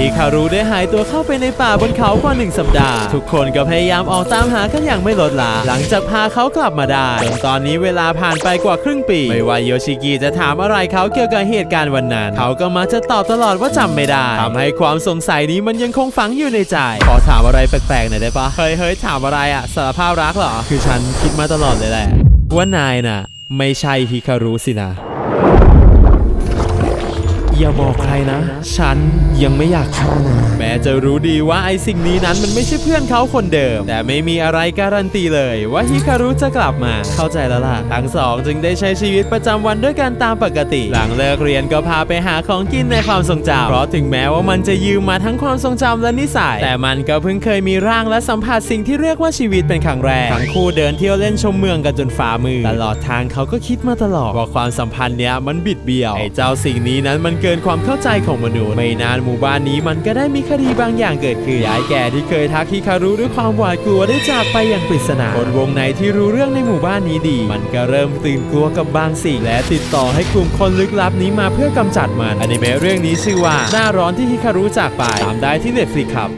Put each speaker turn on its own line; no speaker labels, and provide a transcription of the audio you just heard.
ฮิคารุได้หายตัวเข้าไปในป่าบนเขากว่าหนึ่งสัปดาห์ ทุกคนก็พยายามออกตามหากันอย่างไม่ลดละหลังจากพาเขากลับมาได้จนตอนนี้เวลาผ่านไปกว่าครึ่งปี ไม่ว่าโยชิกิจะถามอะไรเขาเกี่ยวกับเหตุการณ์วันนั้น เขาก็มักจะตอบตลอดว่าจำไม่ได้ทำให้ความสงสัยนี้มันยังคงฝังอยู่ในใจ ขอถามอะไรแปลกๆหน่อยได้ปะเฮ้ยเฮ้ยถามอะไรอะสารภาพรักเหรอ คือฉันคิดมาตลอดเลยแหละว่านายน่ะ ไม่ใช่ฮิคารุสินะ อย่าบอกใครนะ ฉันยังไม่อยากฆ่านะแม้จะรู้ดีว่าไอ้สิ่งนี้นั้นมันไม่ใช่เพื่อนเขาคนเดิม แต่ไม่มีอะไรการันตีเลย ว่าฮิคารุจะกลับมา เข้าใจแล้วล่ะ ทั้งสองจึงได้ใช้ชีวิตประจำวันด้วยกันตามปกติ หลังเลิกเรียนก็พาไปหาของกินในความทรงจำเพราะถึงแม้ว่ามันจะยืมมาทั้งความทรงจำและนิสัย แต่มันก็เพิ่งเคยมีร่างและสัมผัสสิ่งที่เรียกว่าชีวิตเป็นครั้งแรกทั้งคู่เดินเที่ยวเล่นชมเมืองกันจนฟ้ามืดตลอดทางเขาก็คิดมาตลอดว่าความสัมพันธ์เนี้ยมันบิดเบี้ยวไอ้เจ้าสิ่งนี้นั้นมันเกิกินความเข้าใจของมนุษย์ ไม่นานหมู่บ้านนี้มันก็ได้มีคดีบางอย่างเกิดขึ้นยายแก่ที่เคยทักฮิคารุด้วยความหวาดกลัวได้จากไปอย่างปริศนาคนวงในที่รู้เรื่องในหมู่บ้านนี้ดี มันก็เริ่มตื่นกลัวกับบางสิ่ง และติดต่อให้กลุ่มคนลึกลับนี้มาเพื่อกำจัดมันอนิเมะเรื่องนี้ชื่อว่าหน้าร้อนที่ฮิคารุจากไปตามได้ที่เน็ตฟลิกครับ